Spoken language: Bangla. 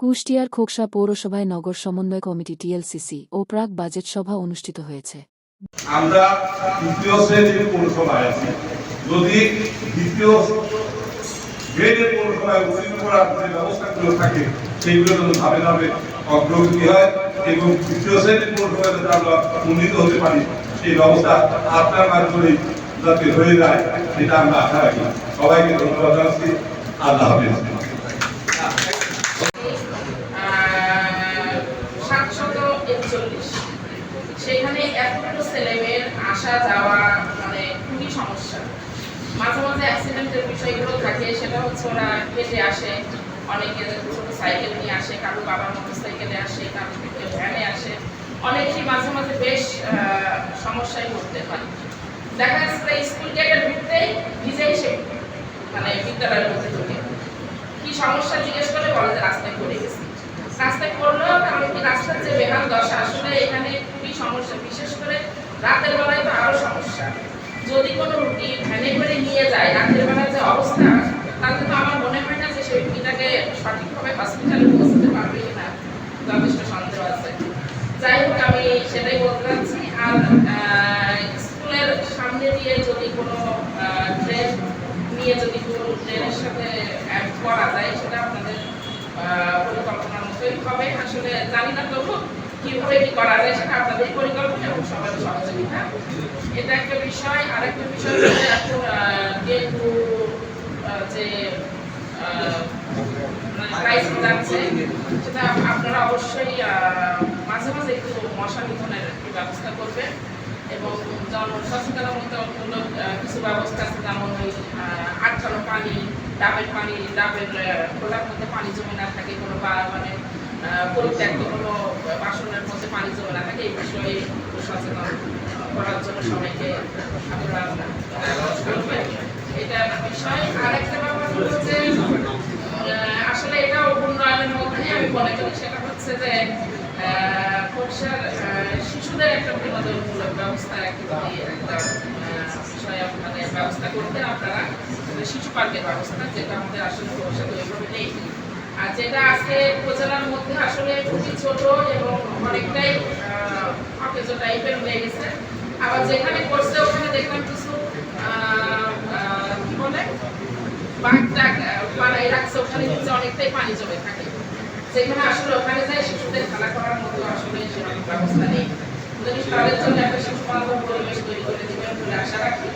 কুষ্টিয়ার খোকসা পৌরসভায় নগর সমন্বয় কমিটি টিএলসিসি ও প্রাক বাজেট সভা অনুষ্ঠিত হয়েছে। আমরা দ্বিতীয় শ্রেণির পৌরসভায় আছি। যদি দ্বিতীয় পৌরসভায় করার যে ব্যবস্থাগুলো থাকে, সেইগুলো যেন ধাপে ধাপে অগ্রগতি হয় এবং তৃতীয় শ্রেণির পৌরসভায় যাতে আমরা উন্নীত হতে পারি, সেই ব্যবস্থা আপনার মাধ্যমেই যাতে হয়ে যায়, সেটা আমরা আশা রাখি। সবাইকে ধন্যবাদ জানাচ্ছি। আল্লাহ হাফিজ। সেখানে এতগুলো ছেলেমেয়ের আসা যাওয়া মানে খুবই সমস্যা। মাঝে মাঝে অ্যাক্সিডেন্টের বিষয়গুলো থাকে, সেটা হচ্ছে ওরা হেঁটে আসে, অনেকে ছোটো সাইকেল নিয়ে আসে, কারও বাবার মোটর সাইকেলে আসে, কারও ভ্যানে আসে। অনেকেই মাঝে মাঝে বেশ সমস্যায় পড়তে পারে দেখা যাচ্ছে স্কুল গেটে ঢুকতেই ভিজেই সে মানে বিদ্যালয়ের মধ্যে ঢুকে। কি সমস্যা জিজ্ঞেস করে বলে যে রাস্তায় পড়ে গেছে। রাস্তায় পড়লেও কারণ কি রাস্তার যে বেহাল দশা, আসলে এখানে খুবই সমস্যা বিশেষ করে রাতের বেলায় তো আরও সমস্যা। যদি কোনো রুগী ভ্যানে করে নিয়ে যায়, রাতের বেলায় যে অবস্থা, তাতে তো আমার মনে হয় না যে সেই রুগীটাকে সঠিকভাবে হসপিটালে পৌঁছতে পারবে কিনা, যথেষ্ট সন্দেহ আছে। যাই হোক, আমি সেটাই বলতে চাচ্ছি। আর স্কুলের সামনে দিয়ে যদি কোনো ট্রেন নিয়ে যদি কোনো ট্রেনের সাথে অ্যাড করা যায়, সেটা আপনাদের পরিকল্পনার মতোই হবে। আসলে জানি না তবু কীভাবে কি করা যায় সেটা আপনাদের পরিকল্পনা এবং সবার সহযোগিতা এটা একটা অবশ্যই মাঝে মাঝে একটু মশা ব্যবস্থা করবেন এবং জন সচেতনতামূলক আহ, কিছু ব্যবস্থা আছে যেমন ওই আটকানো পানি ডাবের পানি ডাবের খোলার মধ্যে পানি জমে না থাকে কোনো বা মানে পরিত্যক্ত কোনো বাসনের মধ্যে পানি জমে না থাকে এই বিষয়ে সচেতন। করার জন্য সবাইকে। এটা বিষয় আরেকটা ব্যাপার আহ, আসলে এটা উন্নয়নের মধ্যে আমি মনে করি সেটা হচ্ছে যে শিশুদের একটা বিনোদনমূলক ব্যবস্থা একটা বিষয় আপনাদের ব্যবস্থা করতে আপনারা শিশু পার্কের ব্যবস্থা যেটা আমাদের আসলে ওইভাবে নেই আর যেটা আজকে উপজেলার মধ্যে আসলে খুবই ছোট এবং অনেকটাই অকেজো টাইপের হয়ে গেছে। আবার যেখানে করছে ওখানে দেখলাম কিছু বলে? বাঘটা বানাই রাখছে, ওখানে কিন্তু অনেকটাই পানি জমে থাকে। যেখানে আসলে ওখানে যায় শিশুদের খেলা করার মতো আসলে সেরকম ব্যবস্থা নেই। যদি একটা পরিবেশ তৈরি করে দিবেন বলে আশা রাখি